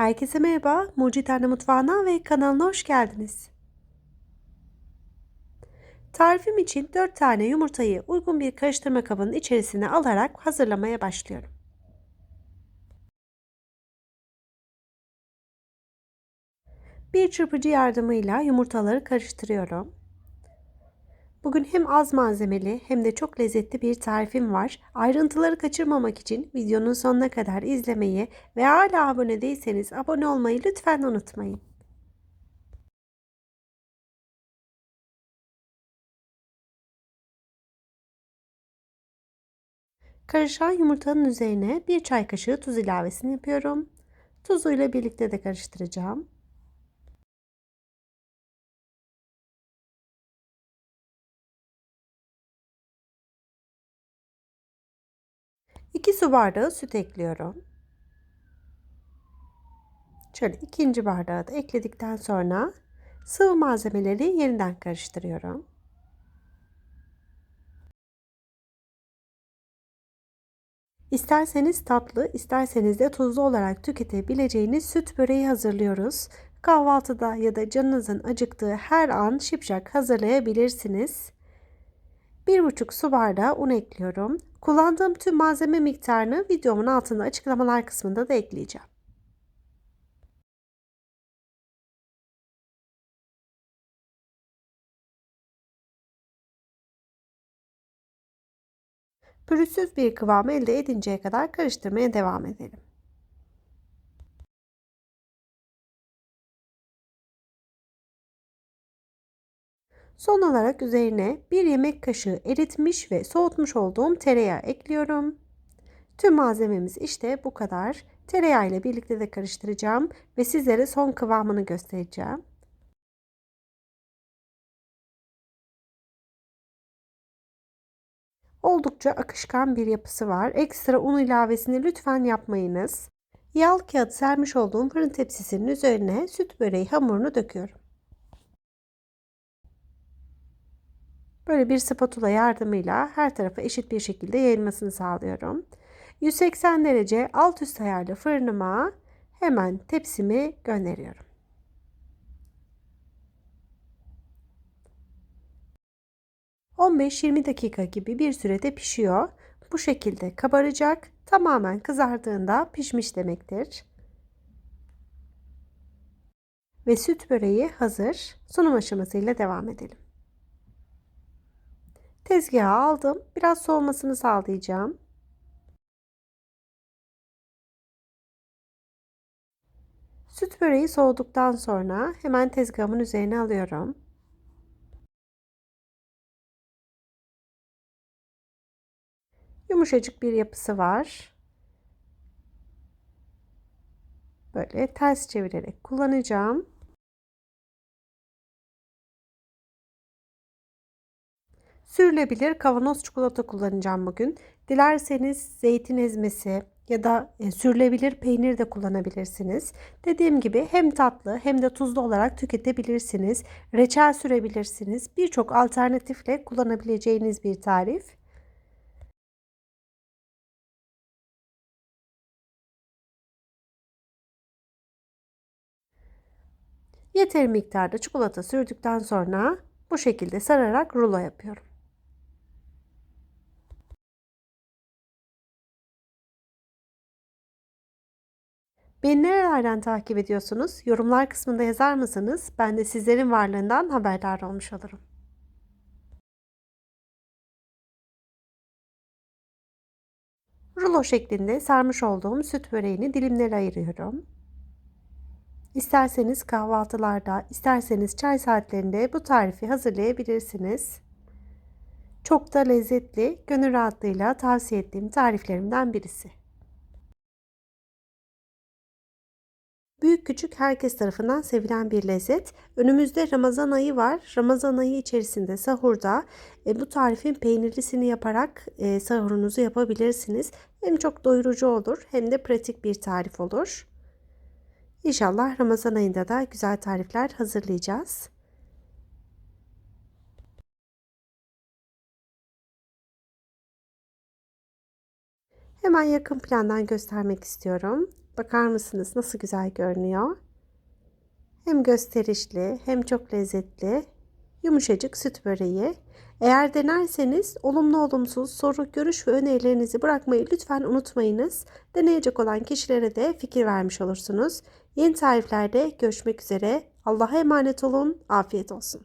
Herkese merhaba, Mucit Anne Mutfağı'na ve kanalına hoş geldiniz. Tarifim için 4 tane yumurtayı uygun bir karıştırma kabının içerisine alarak hazırlamaya başlıyorum. Bir çırpıcı yardımıyla yumurtaları karıştırıyorum. Bugün hem az malzemeli hem de çok lezzetli bir tarifim var. Ayrıntıları kaçırmamak için videonun sonuna kadar izlemeyi ve hala abone değilseniz abone olmayı lütfen unutmayın. Karışan yumurtanın üzerine bir çay kaşığı tuz ilavesini yapıyorum. Tuzuyla birlikte de karıştıracağım. 2 su bardağı süt ekliyorum. Şöyle ikinci bardağı da ekledikten sonra sıvı malzemeleri yeniden karıştırıyorum. İsterseniz tatlı, isterseniz de tuzlu olarak tüketebileceğiniz süt böreği hazırlıyoruz. Kahvaltıda ya da canınızın acıktığı her an şipşak hazırlayabilirsiniz. 1,5 su bardağı un ekliyorum. Kullandığım tüm malzeme miktarını videomun altında açıklamalar kısmında da ekleyeceğim. Pürüzsüz bir kıvam elde edinceye kadar karıştırmaya devam edelim. Son olarak üzerine bir yemek kaşığı eritmiş ve soğutmuş olduğum tereyağı ekliyorum. Tüm malzememiz işte bu kadar. Tereyağı ile birlikte de karıştıracağım ve sizlere son kıvamını göstereceğim. Oldukça akışkan bir yapısı var. Ekstra un ilavesini lütfen yapmayınız. Yağlı kağıt sermiş olduğum fırın tepsisinin üzerine süt böreği hamurunu döküyorum. Böyle bir spatula yardımıyla her tarafa eşit bir şekilde yayılmasını sağlıyorum. 180 derece alt üst ayarlı fırınıma hemen tepsimi gönderiyorum. ...15-20 dakika gibi bir sürede pişiyor. Bu şekilde kabaracak. Tamamen kızardığında pişmiş demektir. Ve süt böreği hazır. Sunum aşamasıyla devam edelim. Tezgaha aldım. Biraz soğumasını sağlayacağım. Süt böreği soğuduktan sonra hemen tezgahımın üzerine alıyorum. Yumuşacık bir yapısı var. Böyle ters çevirerek kullanacağım. Sürülebilir kavanoz çikolata kullanacağım bugün. Dilerseniz zeytin ezmesi ya da e, sürülebilir peynir de kullanabilirsiniz. Dediğim gibi hem tatlı hem de tuzlu olarak tüketebilirsiniz. Reçel sürebilirsiniz. Birçok alternatifle kullanabileceğiniz bir tarif. Yeteri miktarda çikolata sürdükten sonra bu şekilde sararak rulo yapıyorum. Beni nerelerden takip ediyorsunuz? Yorumlar kısmında yazar mısınız? Ben de sizlerin varlığından haberdar olmuş olurum. Rulo şeklinde sarmış olduğum süt böreğini dilimlere ayırıyorum. İsterseniz kahvaltılarda, isterseniz çay saatlerinde bu tarifi hazırlayabilirsiniz. Çok da lezzetli, gönül rahatlığıyla tavsiye ettiğim tariflerimden birisi. Büyük küçük herkes tarafından sevilen bir lezzet. Önümüzde Ramazan ayı var. Ramazan ayı içerisinde sahurda e, bu tarifin peynirlisini yaparak e, sahurunuzu yapabilirsiniz. Hem çok doyurucu olur hem de pratik bir tarif olur. İnşallah Ramazan ayında da güzel tarifler hazırlayacağız. Hemen yakın plandan göstermek istiyorum. Bakar mısınız nasıl güzel görünüyor? Hem gösterişli hem çok lezzetli yumuşacık süt böreği. Eğer denerseniz olumlu olumsuz soru, görüş ve önerilerinizi bırakmayı lütfen unutmayınız. Deneyecek olan kişilere de fikir vermiş olursunuz. Yeni tariflerde görüşmek üzere. Allah'a emanet olun. Afiyet olsun.